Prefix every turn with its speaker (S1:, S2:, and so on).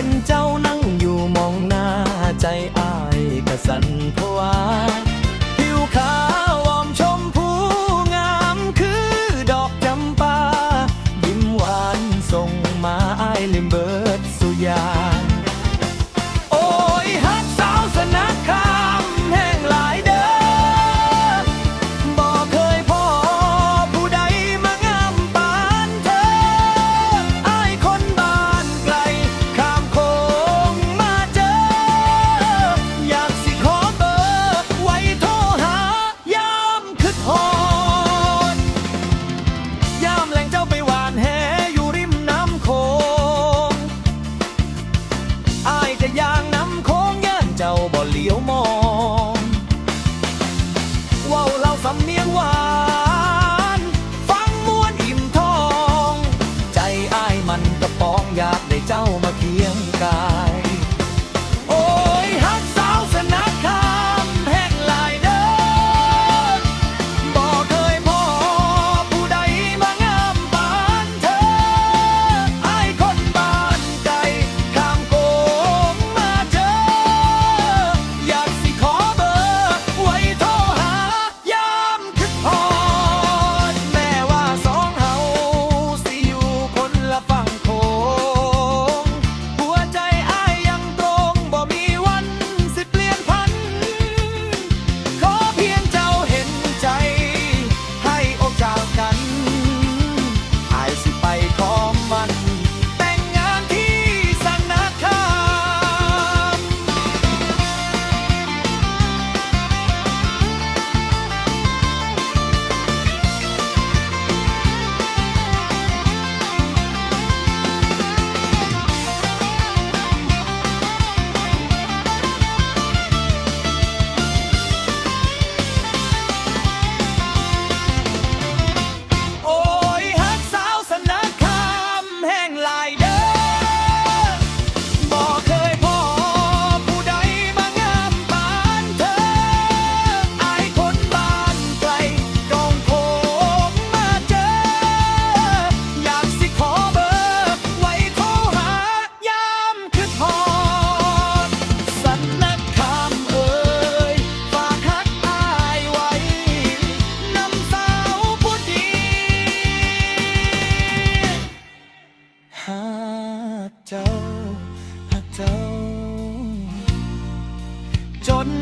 S1: ห็นเจ้านั่งอยู่มองหน้าใจอายกระสันพวาผิวขาวอมชมพูงามคือดอกจำปายิ้มหวานส่งมาอายลิมเบิร์ดสุยา Jordan.